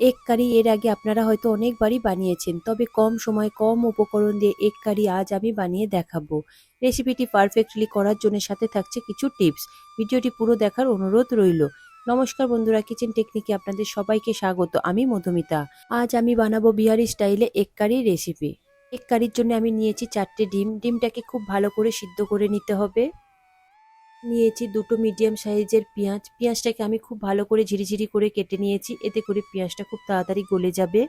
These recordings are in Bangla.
এগ কারি এর আগে আপনারা হয়তো অনেকবারই বানিয়েছেন, তবে কম সময় কম উপকরণ দিয়ে এগ কারি আজ আমি বানিয়ে দেখাবো। রেসিপিটি পারফেক্টলি করার জন্য সাথে থাকছে কিছু টিপস। ভিডিওটি পুরো দেখার অনুরোধ রইল। নমস্কার বন্ধুরা, কিচেন টেকনিকে আপনাদের সবাইকে স্বাগত, আমি মধুমিতা। আজ আমি বানাবো বিহারি স্টাইলে এগ কারি রেসিপি। এগ কারির জন্য আমি নিয়েছি চারটে ডিম। ডিমটাকে খুব ভালো করে সিদ্ধ করে নিতে হবে। নিয়েছি দুটো মিডিয়াম সাইজের পেঁয়াজ। পেঁয়াজটাকে আমি খুব ভালো করে ঝিরিঝিরি করে কেটে নিয়েছি। এতে করে পেঁয়াজটা খুব তাড়াতাড়ি গলে যাবে।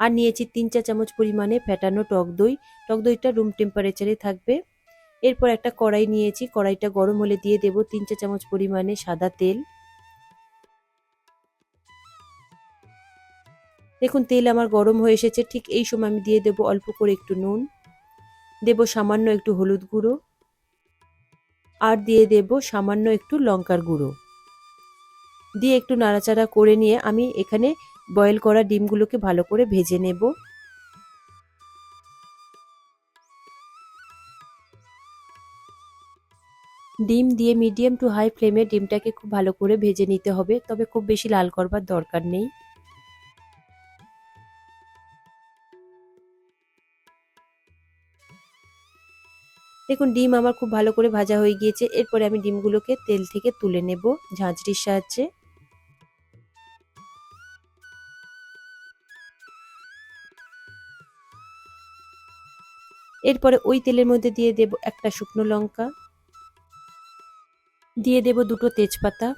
আর নিয়েছি তিন চা চামচ পরিমাণে ফ্যাটানো টক দই। টক দইটা রুম টেম্পারেচারে থাকবে। এরপর একটা কড়াই নিয়েছি। কড়াইটা গরম হলে দিয়ে দেব তিন চা চামচ পরিমাণে সাদা তেল। দেখুন, তেল আমার গরম হয়ে এসেছে। ঠিক এই সময় আমি দিয়ে দেব অল্প করে একটু নুন। দেব সামান্য একটু হলুদ গুঁড়ো। আর দিয়ে দেব সামান্য একটু লঙ্কার গুঁড়ো। দিয়ে একটু নাড়াচাড়া করে নিয়ে আমি এখানে বয়েল করা ডিমগুলোকে ভালো করে ভেজে নেব। ডিম দিয়ে মিডিয়াম টু হাই ফ্লেমে ডিমটাকে খুব ভালো করে ভেজে নিতে হবে, তবে খুব বেশি লাল করবার দরকার নেই। দেখুন, ডিম আমার খুব ভালো করে ভাজা হয়ে গিয়েছে। এরপরে আমি ডিমগুলোকে তেল থেকে তুলে নেব ঝাঁঝরির সাহায্যে। এরপরে ওই তেলের মধ্যে দিয়ে দেব একটা শুকনো লঙ্কা। দিয়ে দেব দুটো তেজপাতা।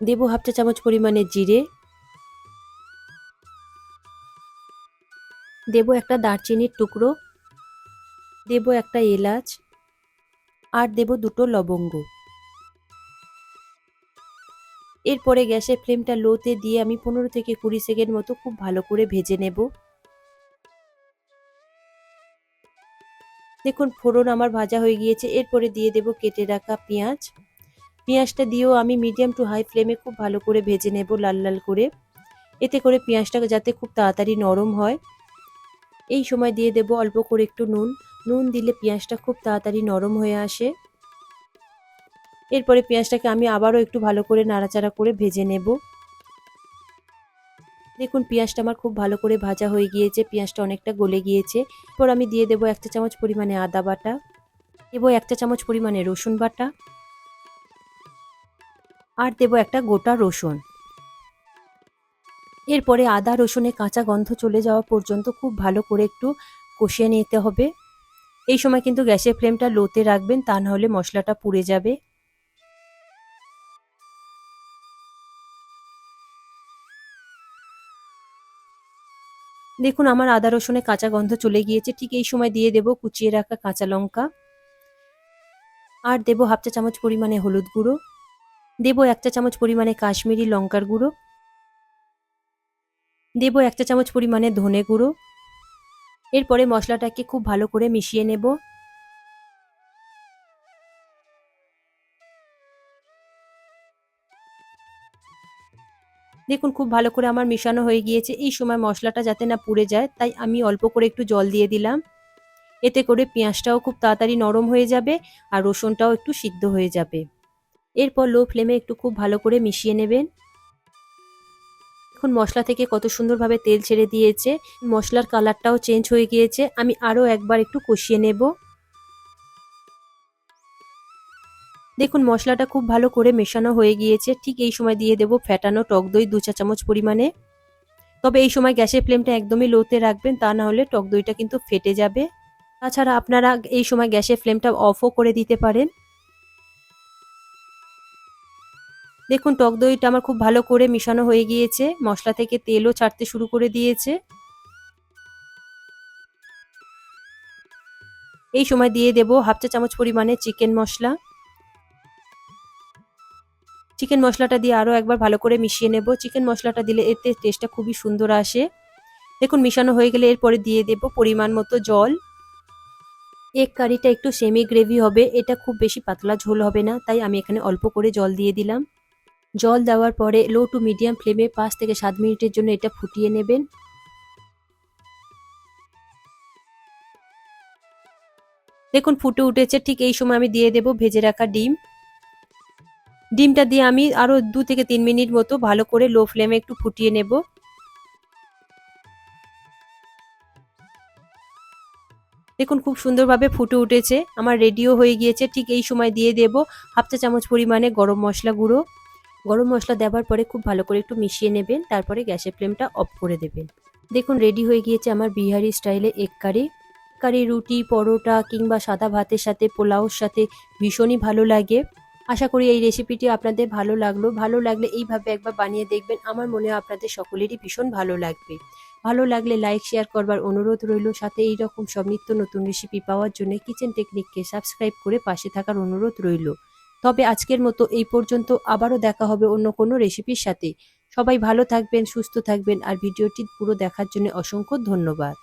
দেব হাফ চা চামচ পরিমাণে জিরে। দেব একটা দারচিনির টুকরো। দেব একটা এলাচ আর দেব দুটো লবঙ্গ। এরপরে গ্যাসের ফ্লেমটা লোতে দিয়ে আমি পনেরো থেকে কুড়ি সেকেন্ড মতো খুব ভালো করে ভেজে নেব। দেখুন, ফোড়ন আমার ভাজা হয়ে গিয়েছে। এরপরে দিয়ে দেব কেটে রাখা পেঁয়াজ। পেঁয়াজটা দিয়েও আমি মিডিয়াম টু হাই ফ্লেমে খুব ভালো করে ভেজে নেব লাল লাল করে। এতে করে পেঁয়াজটা যাতে খুব তাড়াতাড়ি নরম হয়। এই সময় দিয়ে দেব অল্প করে একটু নুন। নুন দিলে পেঁয়াজটা খুব তাড়াতাড়ি নরম হয়ে আসে। এরপরে পেঁয়াজটাকে আমি আবারও একটু ভালো করে নাড়াচাড়া করে ভেজে নেব। দেখুন, পেঁয়াজটা আমার খুব ভালো করে ভাজা হয়ে গিয়েছে, পেঁয়াজটা অনেকটা গলে গিয়েছে। এরপর আমি দিয়ে দেবো এক চা চামচ পরিমাণে আদা বাটা। দেবো এক চা চামচ পরিমাণে রসুন বাটা। আর দেবো একটা গোটা রসুন। এরপরে আদা রসুনে কাঁচা গন্ধ চলে যাওয়া পর্যন্ত খুব ভালো করে একটু কষিয়ে নিতে হবে। এই সময় কিন্তু গ্যাসের ফ্লেমটা লোতে রাখবেন, তা নাহলে মশলাটা পুড়ে যাবে। দেখুন, আমার আদা, রসুনে কাঁচা গন্ধ চলে গিয়েছে। ঠিক এই সময় দিয়ে দেব কুচিয়ে রাখা কাঁচা লঙ্কা। আর দেব হাফ চা চামচ পরিমাণে হলুদ গুঁড়ো। দেব এক চা চামচ পরিমাণে কাশ্মীরি লঙ্কার গুঁড়ো। দেব এক চা চামচ পরিমাণে ধনে গুঁড়ো। এরপরে মশলাটাকে খুব ভালো করে মিশিয়ে নেব। দেখুন, খুব ভালো করে আমার মিশানো হয়ে গিয়েছে। এই সময় মশলাটা যাতে না পুড়ে যায়, তাই আমি অল্প করে একটু জল দিয়ে দিলাম। এতে করে পেঁয়াজটাও খুব তাড়াতাড়ি নরম হয়ে যাবে আর রসুনটাও একটু সিদ্ধ হয়ে যাবে। এরপর লো ফ্লেমে একটু খুব ভালো করে মিশিয়ে নেবেন। এখন মশলা থেকে কত সুন্দরভাবে তেল ছেড়ে দিয়েছে। মশলার কালারটাও চেঞ্জ হয়ে গিয়েছে। আমি আরও একবার একটু কষিয়ে নেব। দেখুন মশলাটা খুব ভালো করে মেশানো হয়ে গিয়েছে। ঠিক এই সময় দিয়ে দেব ফ্যাটানো টক দই দু চা চামচ পরিমাণে। তবে এই সময় গ্যাসের ফ্লেমটা একদমই লোতে রাখবেন, তা না হলে টক দইটা কিন্তু ফেটে যাবে। তাছাড়া আপনারা এই সময় গ্যাসের ফ্লেমটা অফও করে দিতে পারেন। দেখুন, টক দইটা আমার খুব ভালো করে মিশানো হয়ে গিয়েছে। মশলা থেকে তেলও ছাড়তে শুরু করে দিয়েছে। এই সময় দিয়ে দেব হাফ চা চামচ পরিমাণে চিকেন মশলা। চিকেন মশলাটা দিয়ে আরও একবার ভালো করে মিশিয়ে নেব। চিকেন মশলাটা দিলে এতে টেস্টটা খুবই সুন্দর আসে। দেখুন, মিশানো হয়ে গেলে এরপরে দিয়ে দেব পরিমাণ মতো জল। এগ কারিটা একটু সেমি গ্রেভি হবে। এটা খুব বেশি পাতলা ঝোল হবে না, তাই আমি এখানে অল্প করে জল দিয়ে দিলাম। জল দেওয়ার পরে লো টু মিডিয়াম ফ্লেমে পাঁচ থেকে সাত মিনিটের জন্য এটা ফুটিয়ে নেবেন। দেখুন, ফুটে উঠেছে। ঠিক এই সময় আমি দিয়ে দেব ভেজে রাখা ডিম। ডিমটা দিয়ে আমি আরও দু থেকে তিন মিনিট মতো ভালো করে লো ফ্লেমে একটু ফুটিয়ে নেব। দেখুন, খুব সুন্দরভাবে ফুটে উঠেছে। আমার রেডিও হয়ে গিয়েছে। ঠিক এই সময় দিয়ে দেব হাফ চা চামচ পরিমাণে গরম মশলা গুঁড়ো। গরম মশলা দেওয়ার পরে খুব ভালো করে একটু মিশিয়ে নেবেন, তারপরে গ্যাসের ফ্লেমটা অফ করে দেবেন। দেখুন, রেডি হয়ে গিয়েছে আমার বিহারি স্টাইলে এগ কারি। কারি রুটি, পরোটা কিংবা সাদা ভাতের সাথে, পোলাওর সাথে ভীষণই ভালো লাগে। আশা করি এই রেসিপিটি আপনাদের ভালো লাগল। ভালো লাগলে এইভাবে একবার বানিয়ে দেখবেন। আমার মনে হয় আপনাদের সকলেরই ভীষণ ভালো লাগবে। ভালো লাগলে লাইক শেয়ার করবার অনুরোধ রইল। সাথে এই রকম সব নিত্য নতুন রেসিপি পাওয়ার জন্য কিচেন টেকনিককে সাবস্ক্রাইব করে পাশে থাকার অনুরোধ রইল। তবে আজকের মতো এই পর্যন্ত। আবারও দেখা হবে অন্য কোনো রেসিপির সাথে। সবাই ভালো থাকবেন, সুস্থ থাকবেন, আর ভিডিওটি পুরো দেখার জন্য অসংখ্য ধন্যবাদ।